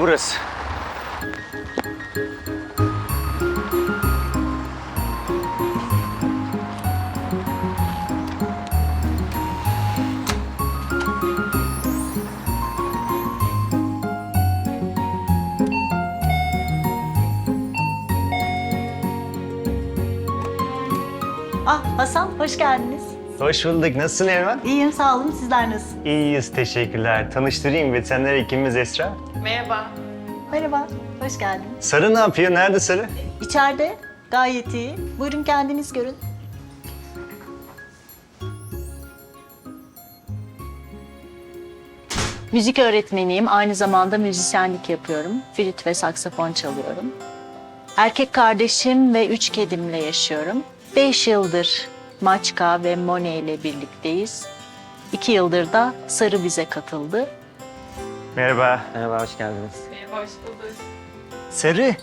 burası. Ah Hasan hoş geldiniz. Hoş bulduk. Nasılsın Elvan? İyiyim sağ olun sizler nasılsınız? İyiyiz, teşekkürler. Tanıştırayım veteriner hekimimiz Esra. Merhaba. Merhaba hoş geldiniz. Sarı ne yapıyor? Nerede Sarı? İçeride gayet iyi. Buyurun kendiniz görün. Müzik öğretmeniyim. Aynı zamanda müzisyenlik yapıyorum. Flüt ve saksafon çalıyorum. Erkek kardeşim ve üç kedimle yaşıyorum. Beş yıldır Maçka ve Mone ile birlikteyiz. İki yıldır da Sarı bize katıldı. Merhaba. Merhaba, hoş geldiniz. Merhaba, hoş bulduk. Sarı.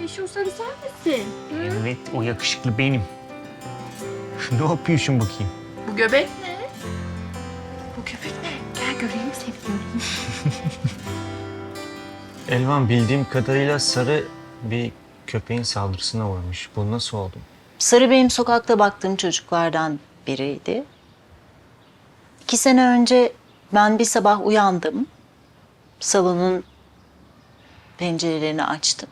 Meşhur sarı sen misin? Evet, o yakışıklı benim. ne yapıyorsun bakayım? Bu göbek ne? Bu köpek ne? Gel göreyim sevgilim. Elvan bildiğim kadarıyla Sarı bir köpeğin saldırısına uğramış. Bu nasıl oldu? Sarı benim sokakta baktığım çocuklardan biriydi. İki sene önce ben bir sabah uyandım. Salonun pencerelerini açtım.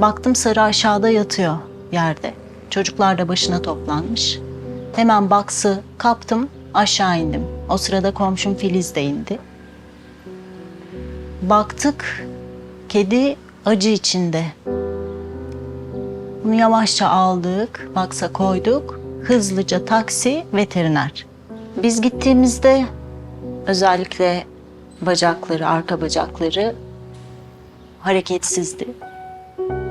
Baktım Sarı aşağıda yatıyor yerde. Çocuklar da başına toplanmış. Hemen baksı kaptım aşağı indim. O sırada komşum Filiz de indi. Baktık kedi acı içinde. Bunu yavaşça aldık, baksa koyduk. Hızlıca taksi, veteriner. Biz gittiğimizde özellikle bacakları, arka bacakları hareketsizdi.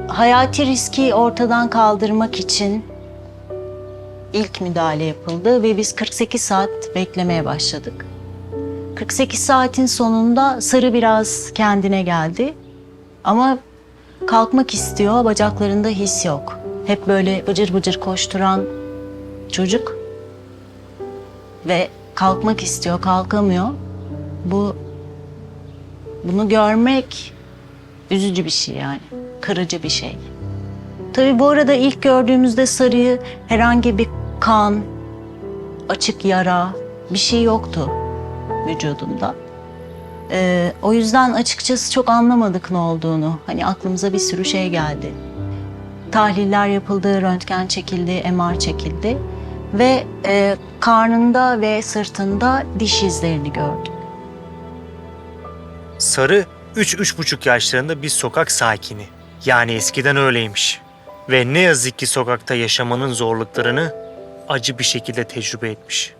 Hayati riski ortadan kaldırmak için ilk müdahale yapıldı ve biz 48 saat beklemeye başladık. 48 saatin sonunda Sarı biraz kendine geldi. Ama kalkmak istiyor, bacaklarında his yok. Hep böyle bıcır bıcır koşturan çocuk ve kalkmak istiyor, kalkamıyor. Bu bunu görmek üzücü bir şey yani, kırıcı bir şey. Tabii bu arada ilk gördüğümüzde sarıyı herhangi bir kan, açık yara bir şey yoktu vücudunda. Ee, o yüzden açıkçası çok anlamadık ne olduğunu. Hani aklımıza bir sürü şey geldi. Tahliller yapıldı, röntgen çekildi, MR çekildi ve e, karnında ve sırtında diş izlerini gördük. Sarı 3-3,5 yaşlarında bir sokak sakini. Yani eskiden öyleymiş. Ve ne yazık ki sokakta yaşamanın zorluklarını acı bir şekilde tecrübe etmiş.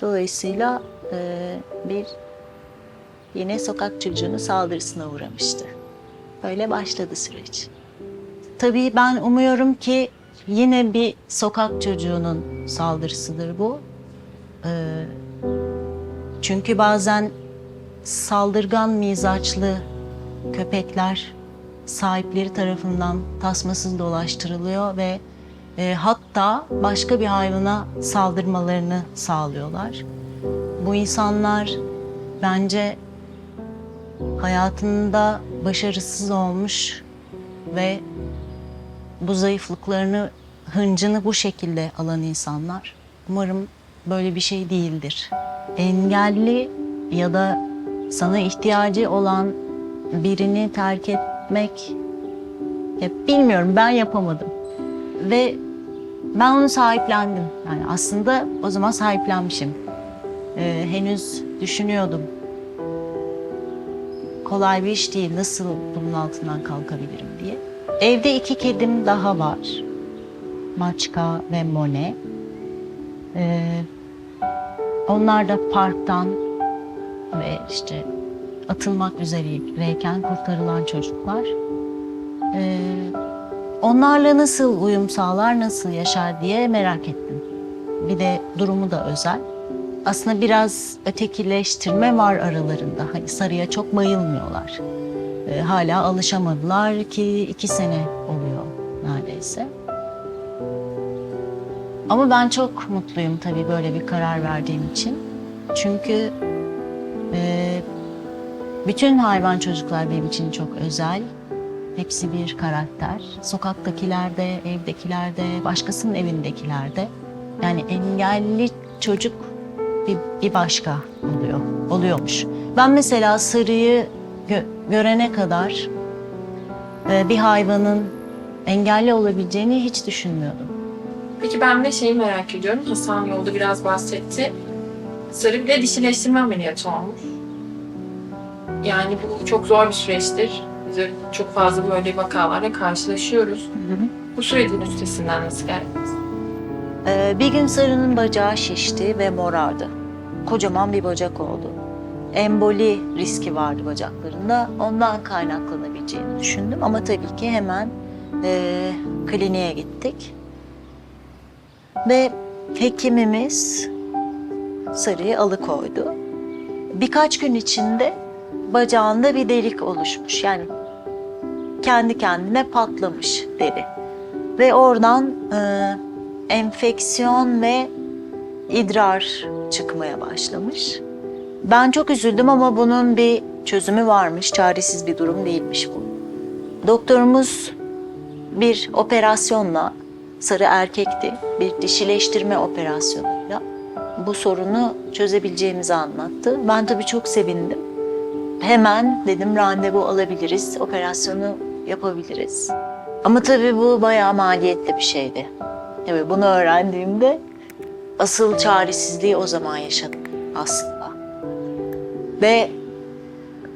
Dolayısıyla e, bir yine sokak çocuğunun saldırısına uğramıştı. Böyle başladı süreç. Tabii ben umuyorum ki yine bir sokak çocuğunun saldırısıdır bu. Ee, çünkü bazen saldırgan mizaçlı köpekler sahipleri tarafından tasmasız dolaştırılıyor ve e, hatta başka bir hayvana saldırmalarını sağlıyorlar. Bu insanlar bence hayatında başarısız olmuş ve bu zayıflıklarını, hıncını bu şekilde alan insanlar. Umarım böyle bir şey değildir. Engelli ya da sana ihtiyacı olan birini terk etmek ya bilmiyorum ben yapamadım. Ve ben onu sahiplendim. Yani aslında o zaman sahiplenmişim. Ee, henüz düşünüyordum. Kolay bir iş değil. Nasıl bunun altından kalkabilirim diye. Evde iki kedim daha var. Maçka ve Mone. Ee, onlar da parktan ve işte atılmak üzereyken kurtarılan çocuklar. Ee, onlarla nasıl uyum sağlar, nasıl yaşar diye merak ettim. Bir de durumu da özel. Aslında biraz ötekileştirme var aralarında. Hani sarıya çok bayılmıyorlar. Ee, hala alışamadılar ki iki sene oluyor neredeyse. Ama ben çok mutluyum tabii böyle bir karar verdiğim için. Çünkü e, Bütün hayvan çocuklar benim için çok özel. Hepsi bir karakter. Sokaktakilerde, evdekilerde, başkasının evindekilerde. Yani engelli çocuk bir, bir başka oluyor, oluyormuş. Ben mesela sarıyı gö- görene kadar e, bir hayvanın engelli olabileceğini hiç düşünmüyordum. Peki ben de şeyi merak ediyorum. Hasan yolda biraz bahsetti. Sarı bir de dişileştirme ameliyatı olmuş. Yani bu çok zor bir süreçtir. Biz çok fazla böyle vakalarla karşılaşıyoruz. Bu sürecin üstesinden nasıl geldiniz? Ee, bir gün Sarı'nın bacağı şişti ve morardı. Kocaman bir bacak oldu. Emboli riski vardı bacaklarında. Ondan kaynaklanabileceğini düşündüm ama tabii ki hemen e, kliniğe gittik. Ve hekimimiz Sarı'yı alıkoydu. Birkaç gün içinde bacağında bir delik oluşmuş. Yani kendi kendine patlamış deri. Ve oradan e, enfeksiyon ve idrar çıkmaya başlamış. Ben çok üzüldüm ama bunun bir çözümü varmış. Çaresiz bir durum değilmiş bu. Doktorumuz bir operasyonla, sarı erkekti, bir dişileştirme operasyonuyla bu sorunu çözebileceğimizi anlattı. Ben tabii çok sevindim. Hemen dedim randevu alabiliriz, operasyonu yapabiliriz. Ama tabii bu bayağı maliyetli bir şeydi. Tabii bunu öğrendiğimde asıl çaresizliği o zaman yaşadım aslında. Ve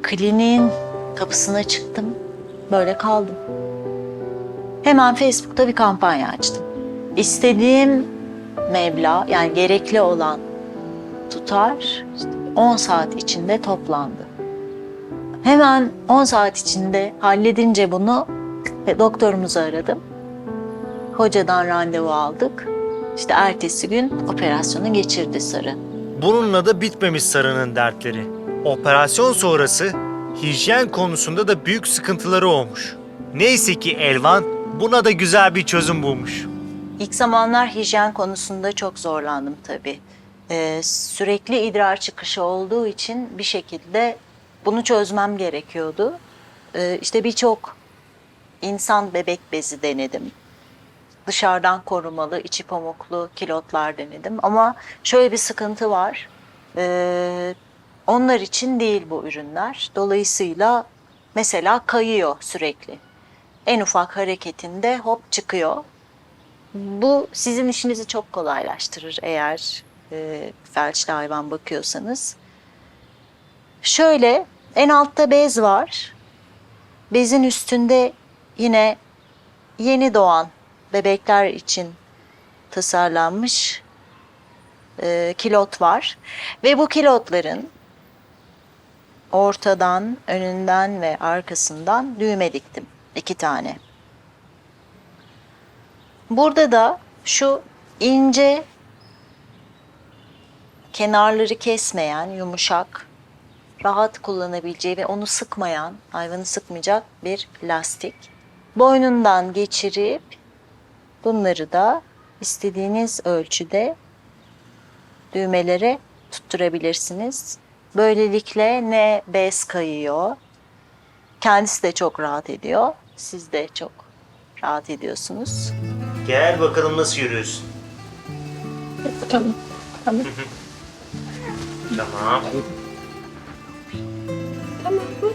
kliniğin kapısına çıktım. Böyle kaldım. Hemen Facebook'ta bir kampanya açtım. İstediğim meblağ yani gerekli olan tutar işte 10 saat içinde toplandı. Hemen 10 saat içinde halledince bunu ve doktorumuzu aradım. Hocadan randevu aldık. İşte ertesi gün operasyonu geçirdi Sarı. Bununla da bitmemiş Sarı'nın dertleri. Operasyon sonrası hijyen konusunda da büyük sıkıntıları olmuş. Neyse ki Elvan buna da güzel bir çözüm bulmuş. İlk zamanlar hijyen konusunda çok zorlandım tabii. Ee, sürekli idrar çıkışı olduğu için bir şekilde bunu çözmem gerekiyordu. Ee, işte birçok insan bebek bezi denedim. Dışarıdan korumalı, içi pamuklu kilotlar denedim. Ama şöyle bir sıkıntı var. Ee, onlar için değil bu ürünler. Dolayısıyla mesela kayıyor sürekli. En ufak hareketinde hop çıkıyor. Bu sizin işinizi çok kolaylaştırır eğer e, felçli hayvan bakıyorsanız. Şöyle en altta bez var. Bezin üstünde yine yeni doğan bebekler için tasarlanmış e, kilot var. Ve bu kilotların ortadan, önünden ve arkasından düğme diktim. iki tane. Burada da şu ince kenarları kesmeyen, yumuşak, rahat kullanabileceği ve onu sıkmayan, hayvanı sıkmayacak bir lastik. Boynundan geçirip bunları da istediğiniz ölçüde düğmelere tutturabilirsiniz. Böylelikle ne bez kayıyor, kendisi de çok rahat ediyor, siz de çok rahat ediyorsunuz. Gel bakalım nasıl yürüyorsun. Tamam. Tamam. Tamam. Tamam bak.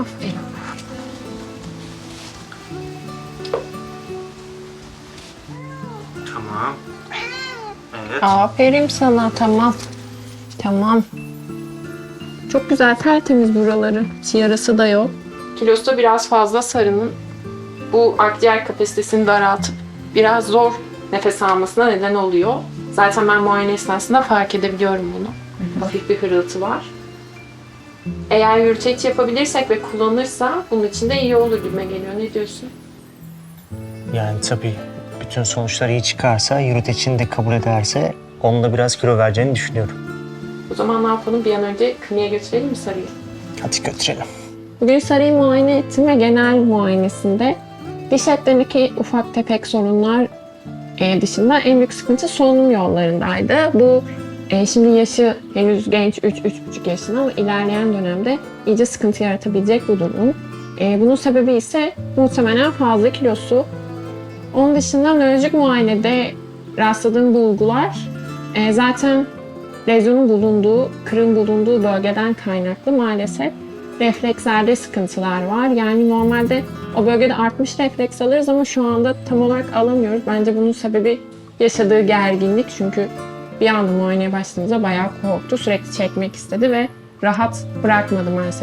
Aferin. Tamam. Evet. Aferin sana tamam. Tamam. Çok güzel tertemiz buraları. Hiç yarası da yok. Kilosu da biraz fazla sarının bu akciğer kapasitesini daraltıp biraz zor nefes almasına neden oluyor. Zaten ben muayene esnasında fark edebiliyorum bunu. Hafif bir hırıltı var. Eğer yürüteç yapabilirsek ve kullanırsa bunun için de iyi olur gibime geliyor. Ne diyorsun? Yani tabii bütün sonuçlar iyi çıkarsa, yürütecini de kabul ederse onunla biraz kilo vereceğini düşünüyorum. O zaman ne yapalım? Bir an önce kliniğe götürelim mi sarıyı? Hadi götürelim. Bugün Sarı'yı muayene ettim ve genel muayenesinde diş etlerindeki ufak tefek sorunlar e, dışında en büyük sıkıntı solunum yollarındaydı. Bu E, şimdi yaşı henüz genç 3-3,5 yaşında ama ilerleyen dönemde iyice sıkıntı yaratabilecek bu durum. E, bunun sebebi ise muhtemelen fazla kilosu. Onun dışında nörolojik muayenede rastladığım bulgular e, zaten lezyonun bulunduğu, kırığın bulunduğu bölgeden kaynaklı maalesef reflekslerde sıkıntılar var. Yani normalde o bölgede artmış refleks alırız ama şu anda tam olarak alamıyoruz. Bence bunun sebebi yaşadığı gerginlik çünkü bir anda muayeneye başladığımızda bayağı korktu. Sürekli çekmek istedi ve rahat bırakmadı maalesef